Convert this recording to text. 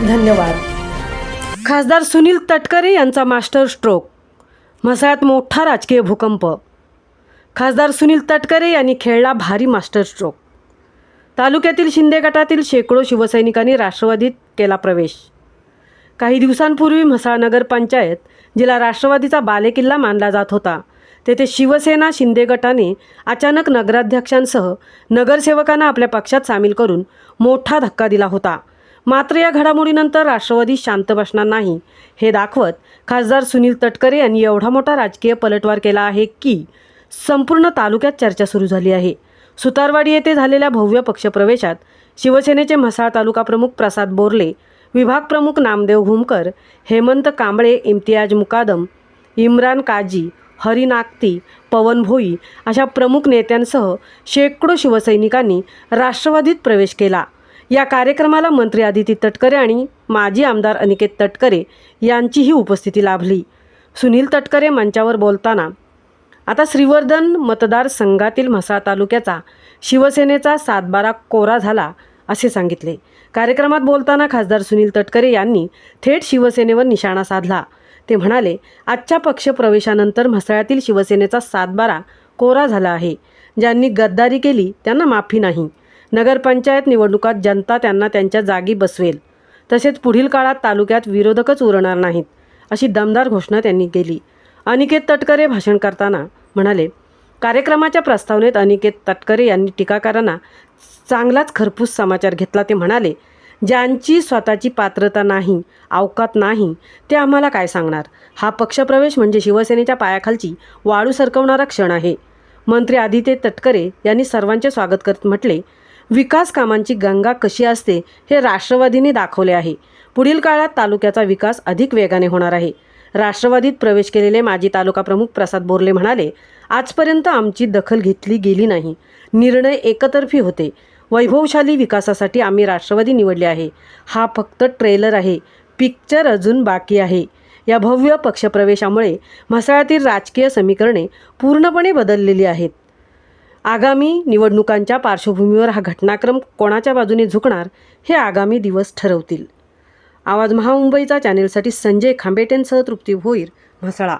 धन्यवाद. खासदार सुनील तटकरे यांचा मास्टर स्ट्रोक. म्हसाळ्यात मोठा राजकीय भूकंप. खासदार सुनील तटकरे यांनी खेळला भारी मास्टर स्ट्रोक. तालुक्यातील शिंदे गटातील शेकडो शिवसैनिकांनी राष्ट्रवादीत केला प्रवेश. काही दिवसांपूर्वी म्हसाळ नगरपंचायत जिला राष्ट्रवादीचा बालेकिल्ला मानला जात होता. तेथे शिवसेना शिंदे गटाने अचानक नगराध्यक्षांसह नगरसेवकांना आपल्या पक्षात सामील करून मोठा धक्का दिला होता. मात्र या घडामोडीनंतर राष्ट्रवादी शांत बसणार नाही. हे दाखवत खासदार सुनील तटकरे यांनी एवढा मोठा राजकीय पलटवार केला आहे की संपूर्ण तालुक्यात चर्चा सुरू झाली आहे. सुतारवाडी येथे झालेल्या भव्य पक्षप्रवेशात शिवसेनेचे म्हसाळ तालुका प्रमुख प्रसाद बोरले विभाग प्रमुख नामदेव घुमकर हेमंत कांबळे इम्तियाज मुकादम इम्रान काजी हरी नागती पवन भोई अशा प्रमुख नेत्यांसह शेकडो शिवसैनिकांनी राष्ट्रवादीत प्रवेश केला. या कार्यक्रमाला मंत्री आदिती तटकरे आणि माजी आमदार अनिकेत तटकरे यांचीही उपस्थिती लाभली. सुनील तटकरे मंचावर बोलताना आता श्रीवर्धन मतदारसंघातील म्हसाळ तालुक्याचा शिवसेनेचा सातबारा कोरा झाला असे सांगितले. कार्यक्रमात बोलताना खासदार सुनील तटकरे यांनी थेट शिवसेनेवर निशाणा साधला. ते म्हणाले आजच्या पक्षप्रवेशानंतर म्हसळ्यातील शिवसेनेचा सातबारा कोरा झाला आहे. ज्यांनी गद्दारी केली त्यांना माफी नाही. नगरपंचायत निवडणुकात जनता त्यांना त्यांच्या जागी बसवेल. तसेच पुढील काळात तालुक्यात विरोधकच उरणार नाहीत अशी दमदार घोषणा त्यांनी केली. अनिकेत तटकरे भाषण करताना म्हणाले कार्यक्रमाच्या प्रस्तावनेत अनिकेत तटकरे यांनी टीकाकारांना चांगलाच खरपूस समाचार घेतला ते म्हणाले ज्यांची स्वतःची पात्रता नाही अवकात नाही ते आम्हाला काय सांगणार? हा पक्षप्रवेश म्हणजे शिवसेनेच्या पायाखालची वाळू सरकवणारा क्षण आहे. मंत्री आदित्य तटकरे यांनी सर्वांचे स्वागत करत म्हटले विकास कामांची गंगा कशी असते हे राष्ट्रवादीने दाखवले आहे. पुढील काळात तालुक्याचा विकास अधिक वेगाने होणार आहे. राष्ट्रवादीत प्रवेश केलेले माजी तालुका प्रमुख प्रसाद बोरले म्हणाले आजपर्यंत आमची दखल घेतली गेली नाही. निर्णय एकतर्फी होते. वैभवशाली विकासासाठी आम्ही राष्ट्रवादी निवडले आहे. हा फक्त ट्रेलर आहे. पिक्चर अजून बाकी आहे. या भव्य पक्षप्रवेशामुळे म्हसाळ्यातील राजकीय समीकरणे पूर्णपणे बदललेली आहेत. आगामी निवडणुकांच्या पार्श्वभूमीवर हा घटनाक्रम कोणाच्या बाजूने झुकणार हे आगामी दिवस ठरवतील. आवाज महामुंबईचा चॅनेलसाठी संजय खांबेटेंसह तृप्ती भोईर म्हसळा.